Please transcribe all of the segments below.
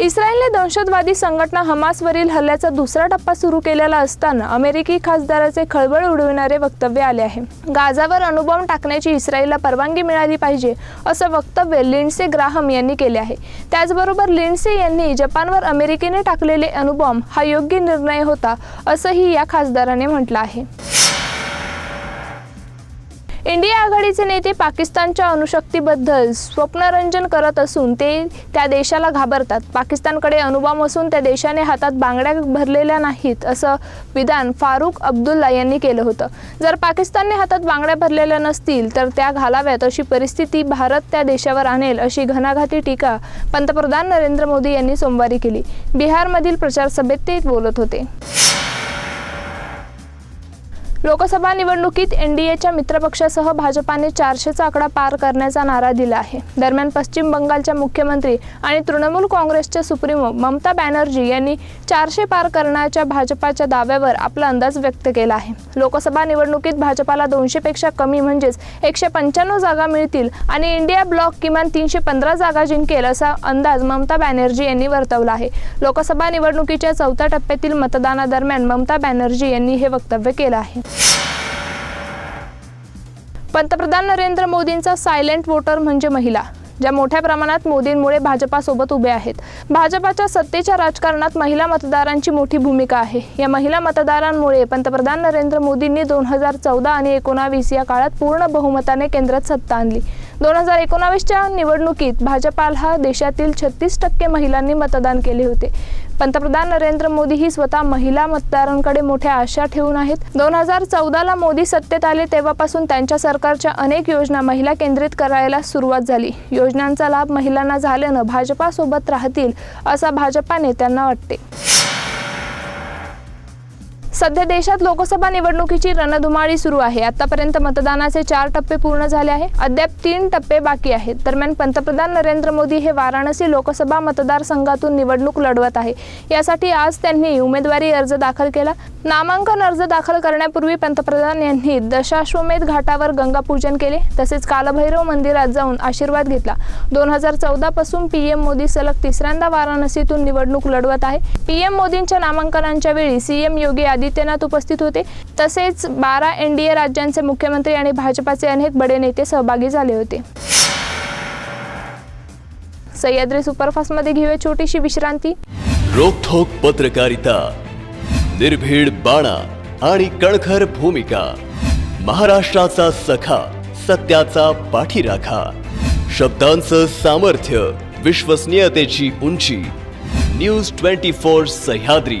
इस्रायलने दहशतवादी संघटना हमासवरील हल्ल्याचा दुसरा टप्पा सुरू केलेला असताना अमेरिकी खासदाराचे खळबळ उडविणारे वक्तव्य आले आहे. गाजावर अणुबॉम्ब टाकण्याची इस्रायलला परवानगी मिळाली पाहिजे असं वक्तव्य लिंडसे ग्राहम यांनी केले आहे. त्याचबरोबर लिंडसे यांनी जपानवर अमेरिकेने टाकलेले अणुबॉम्ब हा योग्य निर्णय होता असंही या खासदाराने म्हटलं आहे. इंडिया आघाडीचे नेते पाकिस्तानच्या अणुशक्तीबद्दल स्वप्नरंजन करत असून ते त्या देशाला घाबरतात. पाकिस्तानकडे अणुबॉम्ब असून त्या देशाने हातात बांगड्या भरलेल्या नाहीत असं विधान फारुख अब्दुल्ला यांनी केलं होतं. जर पाकिस्तानने हातात बांगड्या भरलेल्या नसतील तर त्या घालाव्यात अशी परिस्थिती भारत त्या देशावर आणेल अशी घणाघाती टीका पंतप्रधान नरेंद्र मोदी यांनी सोमवारी केली. बिहारमधील प्रचारसभेत ते बोलत होते. लोकसभा निवडणुकीत एनडीएच्या मित्रपक्षासह भाजपाने चारशेचा आकडा पार करण्याचा नारा दिला आहे. दरम्यान पश्चिम बंगालच्या मुख्यमंत्री आणि तृणमूल काँग्रेसच्या सुप्रीमो ममता बॅनर्जी यांनी चारशे पार करण्याच्या भाजपाच्या दाव्यावर आपला अंदाज व्यक्त केला आहे. लोकसभा निवडणुकीत भाजपाला दोनशेपेक्षा कमी म्हणजेच एकशे पंच्याण्णव जागा मिळतील आणि इंडिया ब्लॉक किमान तीनशे पंधरा जागा जिंकेल असा अंदाज ममता बॅनर्जी यांनी वर्तवला आहे. लोकसभा निवडणुकीच्या चौथ्या टप्प्यातील मतदानादरम्यान ममता बॅनर्जी यांनी हे वक्तव्य केलं आहे. पंतप्रधान नरेंद्र मोदींचा सायलेंट वोटर म्हणजे महिला ज्या मोठ्या प्रमाणात मोदींमुळे भाजपासोबत उभे आहेत. भाजपाच्या सत्तेच्या राजकारणात महिला मतदारांची मोठी भूमिका आहे. या महिला मतदारांमुळे पंतप्रधान नरेंद्र मोदींनी दोन हजार चौदा आणि एकोणावीस या काळात पूर्ण बहुमताने केंद्रात सत्ता आणली. दोन हजार एकोणावीसच्या निवडणुकीत भाजपाला देशातील छत्तीस टक्के महिलांनी मतदान केले होते. पंतप्रधान नरेंद्र मोदी ही स्वतः महिला मतदारांकडे मोठ्या आशा ठेवून आहेत. दोन हजार चौदाला मोदी सत्तेत आले तेव्हापासून त्यांच्या सरकारच्या अनेक योजना महिला केंद्रित करायला सुरुवात झाली. योजनांचा लाभ महिलांना झाल्यानं भाजपासोबत राहतील असा भाजपा नेत्यांना वाटते. सध्या देशात लोकसभा निवडणुकीची रणधुमाळी सुरू आहे. आतापर्यंत मतदानाचे चार टप्पे पूर्ण झाले आहे. अद्याप तीन टप्पे बाकी आहेत. दरम्यान पंतप्रधान नरेंद्र मोदी हे वाराणसी लोकसभा मतदारसंघातून निवडणूक लढवत आहे. यासाठी आज त्यांनी उमेदवारी अर्ज दाखल केला. नामांकन अर्ज दाखल करण्यापूर्वी पंतप्रधान यांनी दशाश्वमेध घाटावर गंगापूजन केले. तसेच कालभैरव मंदिरात जाऊन आशीर्वाद घेतला. दोन हजार चौदा पासून पीएम मोदी सलग तिसऱ्यांदा वाराणसीतून निवडणूक लढवत आहे. पीएम मोदींच्या नामांकनांच्या वेळी सीएम योगी आदित्य आदित्यनाथ उपस्थित होते. तसेच बारा एनडीए राज्यांचे मुख्यमंत्री आणि भाजपाचे अनेक बडे नेते सहभागी झाले होते. सह्याद्री सुपरफास्टमध्ये घेऊया छोटीशी विश्रांती. रोखोक पत्रकारिता निर्भीड बाणा आणि कणखर भूमिका महाराष्ट्राचा सखा सत्याचा पाठीराखा शब्दांचं सामर्थ्य विश्वसनीयतेची उंची news twenty four Sahyadri.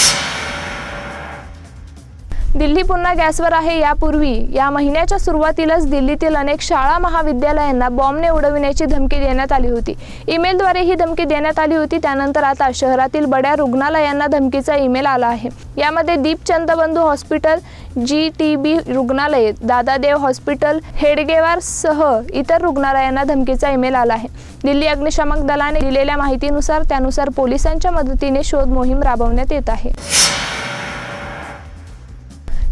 Delhi पुन्हा गॅसवर आहे यापूर्वी. या महिन्याच्या सुरुवातीलाच दिल्लीतील अनेक शाळा महाविद्यालयांना बॉम्बने उडविण्याची धमकी देण्यात आली होती. ईमेलद्वारे ही धमकी देण्यात आली होती. त्यानंतर आता शहरातील बड्या रुग्णालयांना धमकीचा ईमेल आला आहे. यामध्ये दीप चंदबंधू हॉस्पिटल जी टी बी रुग्णालय दादादेव हॉस्पिटल हेडगेवार सह इतर रुग्णालयांना धमकीचा ईमेल आला आहे. दिल्ली अग्निशामक दलाने दिलेल्या माहितीनुसार त्यानुसार पोलिसांच्या मदतीने शोध मोहीम राबवण्यात येत आहे.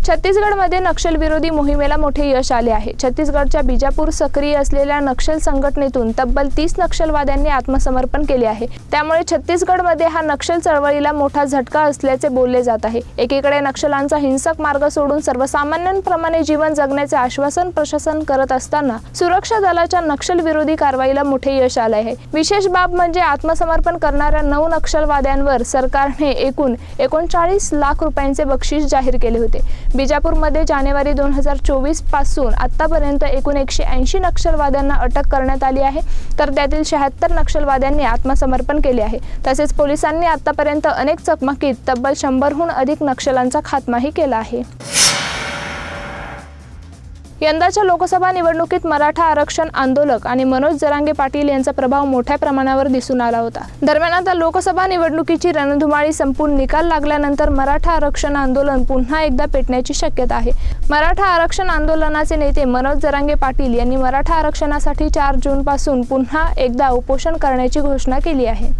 छत्तीसगडमध्ये नक्षलविरोधी मोहिमेला मोठे यश आले आहे. छत्तीसगडच्या बिजापूर सक्रिय असलेल्या नक्षल संघटनेतून तब्बल तीस नक्षलवाद्यांनी आत्मसमर्पण केले आहे. त्यामुळे छत्तीसगडमध्ये हा नक्षल चळवळीला मोठा झटका असल्याचे बोलले जात आहे. एकीकडे नक्षलांचा हिंसक मार्ग सोडून सर्वसामान्यांप्रमाणे जीवन जगण्याचे आश्वासन प्रशासन करत असताना सुरक्षा दलाच्या नक्षलविरोधी कारवाईला मोठे यश आले आहे. विशेष बाब म्हणजे आत्मसमर्पण करणाऱ्या नऊ नक्षलवाद्यांवर सरकारने एकूण एकोणचाळीस लाख रुपयांचे बक्षीस जाहीर केले होते. बिजापूरमध्ये जानेवारी दोन हजार चोवीसपासून आतापर्यंत एकूण एकशे ऐंशी नक्षलवाद्यांना अटक करण्यात आली आहे. तर त्यातील शहात्तर नक्षलवाद्यांनी आत्मसमर्पण केले आहे. तसेच पोलिसांनी आतापर्यंत अनेक चकमकीत तब्बल शंभरहून अधिक नक्षलांचा खात्माही केला आहे. यंदाच्या लोकसभा निवडणुकीत मराठा आरक्षण आंदोलक आणि मनोज जरांगे पाटील यांचा प्रभाव मोठ्या प्रमाणावर दिसून आला होता. दरम्यान आता लोकसभा निवडणुकीची रणधुमाळी संपून निकाल लागल्यानंतर मराठा आरक्षण आंदोलन पुन्हा एकदा पेटण्याची शक्यता आहे. मराठा आरक्षण आंदोलनाचे नेते मनोज जरांगे पाटील यांनी मराठा आरक्षणासाठी चार जून पासून पुन्हा एकदा उपोषण करण्याची घोषणा केली आहे.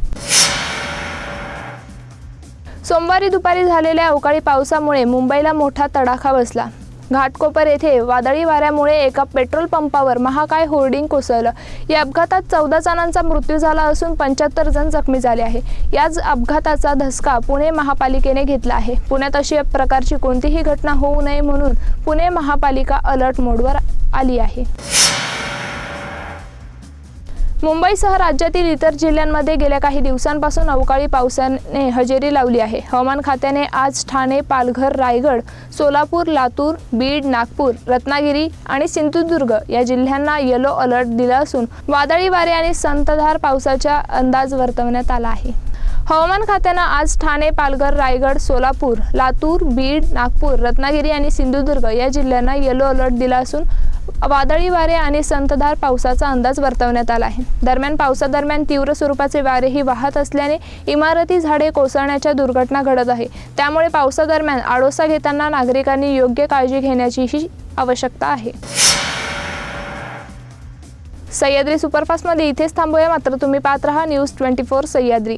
सोमवारी दुपारी झालेल्या अवकाळी पावसामुळे मुंबईला मोठा तडाखा बसला. घाटकोपर येथे वादळी वाऱ्यामुळे एका पेट्रोल पंपावर महाकाय होर्डिंग कोसळलं. या अपघातात चौदा जणांचा मृत्यू झाला असून पंच्याहत्तर जण जखमी झाले आहे. याच अपघाताचा धसका पुणे महापालिकेने घेतला आहे. पुण्यात अशी प्रकारची कोणतीही घटना होऊ नये म्हणून पुणे महापालिका अलर्ट मोडवर आली आहे. मुंबईसह राज्यातील इतर जिल्ह्यांमध्ये गेल्या काही दिवसांपासून अवकाळी पावसाने हजेरी लावली आहे. हवामान खात्याने आज ठाणे पालघर रायगड सोलापूर लातूर बीड नागपूर रत्नागिरी आणि सिंधुदुर्ग या जिल्ह्यांना येलो अलर्ट दिला असून वादळी वारे आणि संतधार पावसाचा अंदाज वर्तवण्यात आला आहे. हवामान खात्यानं आज ठाणे पालघर रायगड सोलापूर लातूर बीड नागपूर रत्नागिरी आणि सिंधुदुर्ग या जिल्ह्यांना येलो अलर्ट दिला असून वादळी वारे आणि संतधार पावसाचा अंदाज वर्तवण्यात आला आहे. दरम्यान पावसादरम्यान तीव्र स्वरूपाचे वारेही वाहत असल्याने इमारती झाडे कोसळण्याच्या दुर्घटना घडत आहे. त्यामुळे पावसादरम्यान आडोसा घेताना नागरिकांनी योग्य काळजी घेण्याचीही आवश्यकता आहे. सह्याद्री सुपरफास्टमध्ये इथेच थांबूया. मात्र तुम्ही पाहत हा न्यूज ट्वेंटी फोर सह्याद्री.